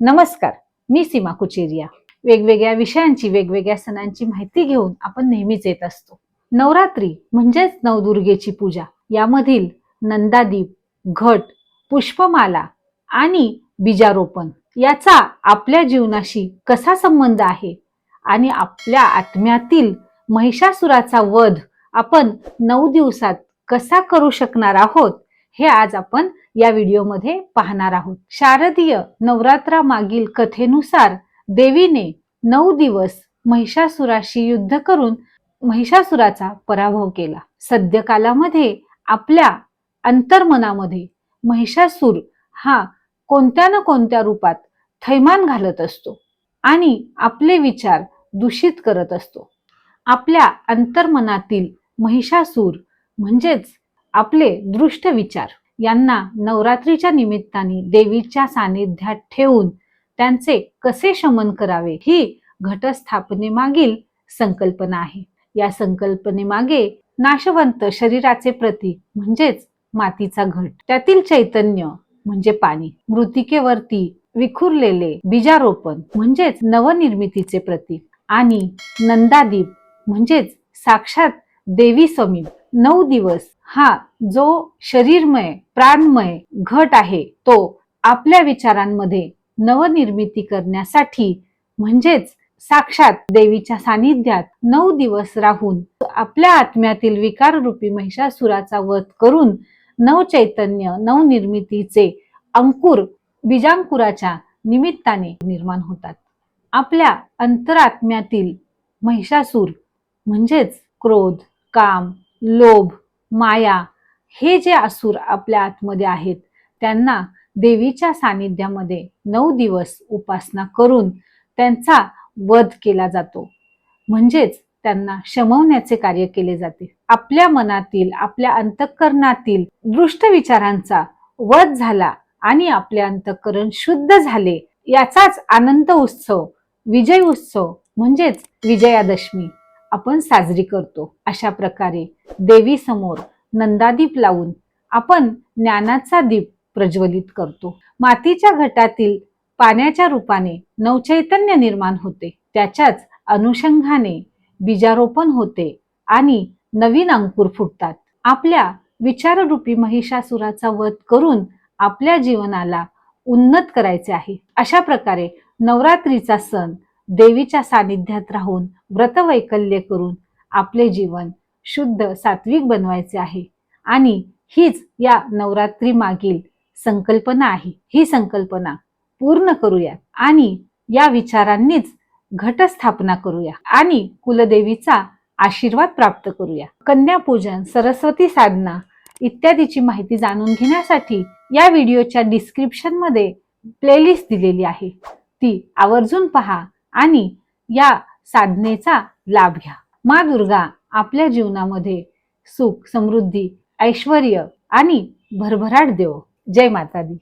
नमस्कार मी सीमा कुचेरिया. वेगवेगळ्या विषयांची वेगवेगळ्या सणांची माहिती घेऊन आपण नेहमीच येत असतो. नवरात्री म्हणजेच नवदुर्गेची पूजा. यामधील नंदादीप घट पुष्पमाला आणि बीजारोपण याचा आपल्या जीवनाशी कसा संबंध आहे आणि आपल्या आत्म्यातील महिषासुराचा वध आपण नऊ दिवसात कसा करू शकणार आहोत हे आज आपण या व्हिडिओमध्ये पाहणार आहोत. शारदीय नवरात्रा मागील कथेनुसार देवीने नऊ दिवस महिषासुराशी युद्ध करून महिषासुराचा पराभव केला. सद्य कालामध्ये आपल्या अंतर्मनामध्ये महिषासूर हा कोणत्या ना कोणत्या रूपात थैमान घालत असतो आणि आपले विचार दूषित करत असतो. आपल्या अंतर्मनातील महिषासूर म्हणजेच आपले दृष्ट विचार. यांना नवरात्रीच्या निमित्ताने देवीच्या सानिध्यात ठेवून त्यांचे कसे शमन करावे ही घटस्थापनेमागील संकल्पना आहे. या संकल्पनेमागे नाशवंत शरीराचे प्रतीक म्हणजेच मातीचा घट. त्यातील चैतन्य म्हणजे पाणी. मृतिकेवरती विखुरलेले बीजारोपण म्हणजेच नवनिर्मितीचे प्रतीक. आणि नंदादीप म्हणजेच साक्षात देवी समीप. नऊ दिवस हा जो शरीरमय प्राणमय घट आहे तो आपल्या विचारांमध्ये नवनिर्मिती करण्यासाठी म्हणजेच साक्षात देवीच्या सानिध्यात नऊ दिवस राहून आपल्या आत्म्यातील विकाररूपी महिषासुराचा वध करून नवचैतन्य नवनिर्मितीचे अंकुर बीजांकुराच्या निमित्ताने निर्माण होतात. आपल्या अंतरात्म्यातील महिषासूर म्हणजेच क्रोध काम लोभ माया हे जे असुर आपल्या आतमध्ये आहेत त्यांना देवीच्या सानिध्यामध्ये नऊ दिवस उपासना करून त्यांचा वध केला जातो. म्हणजेच त्यांना शमवण्याचे कार्य केले जाते. आपल्या मनातील आपल्या अंतःकरणातील दृष्ट विचारांचा वध झाला आणि आपले अंतःकरण शुद्ध झाले याचाच आनंद उत्सव विजय उत्सव म्हणजेच विजयादशमी. आपण साजरी करतो. अशा प्रकारे देवीसमोर नंदादीप लावून आपण ज्ञानाचा दीप प्रज्वलित करतो. मातीच्या घटातील पाण्याच्या रूपाने नवचैतन्य निर्माण होते. त्याच्याच अनुषंगाने बीजारोपण होते आणि नवीन अंकुर फुटतात. आपल्या विचाररूपी महिषासुराचा वध करून आपल्या जीवनाला उन्नत करायचे आहे. अशा प्रकारे नवरात्रीचा सण देवीच्या सानिध्यात राहून व्रतवैकल्य करून आपले जीवन शुद्ध सात्विक बनवायचे आहे. आणि हीच या नवरात्री मागील संकल्पना आहे. ही संकल्पना पूर्ण करूया आणि या विचारांनीच घटस्थापना करूया आणि कुलदेवीचा आशीर्वाद प्राप्त करूया. कन्यापूजन सरस्वती साधना इत्यादीची माहिती जाणून घेण्यासाठी या व्हिडिओच्या डिस्क्रिप्शनमध्ये प्लेलिस्ट दिलेली आहे. ती आवर्जून पहा. आणि या साधनेचा लाभ घ्या. मा दुर्गा आपल्या जीवनामध्ये सुख समृद्धी ऐश्वर आणि भरभराट देव. जय माता दी